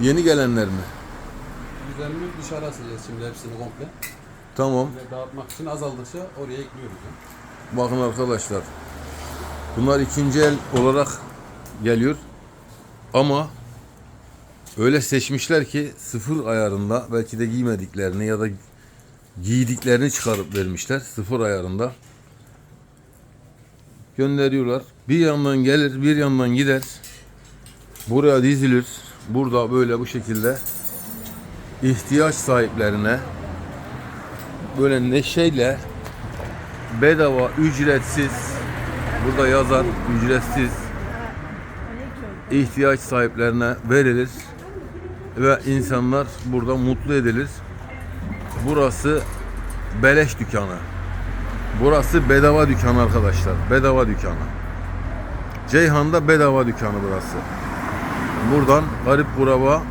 Yeni gelenler mi? Düzenli dışarı asacağız şimdi hepsini komple. Tamam. Ve dağıtmak için azaldıkça oraya ekliyoruz. ya. Bakın arkadaşlar. Bunlar ikinci el olarak geliyor. Ama öyle seçmişler ki sıfır ayarında belki de giymediklerini ya da giydiklerini çıkarıp vermişler. Sıfır ayarında. Gönderiyorlar. Bir yandan gelir bir yandan gider. Buraya dizilir. Burada böyle bu şekilde ihtiyaç sahiplerine böyle neşeyle bedava, ücretsiz, burada yazar ücretsiz ihtiyaç sahiplerine verilir ve insanlar burada mutlu edilir. Burası beleş dükkanı. Burası bedava dükkanı arkadaşlar. Bedava dükkanı. Ceyhan'da bedava dükkanı burası. Buradan Garip Kuraba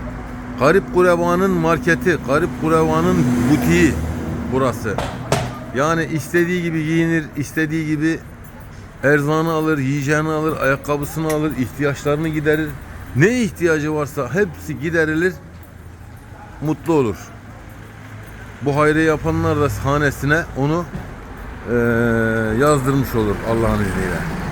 Garip Kuraba'nın marketi, Garip Kuraba'nın butiği burası. Yani istediği gibi giyinir, istediği gibi erzağını alır, yiyeceğini alır, ayakkabısını alır, ihtiyaçlarını giderir. Ne ihtiyacı varsa hepsi giderilir, mutlu olur. Bu hayrı yapanlar da hanesine onu eee, yazdırmış olur Allah'ın izniyle.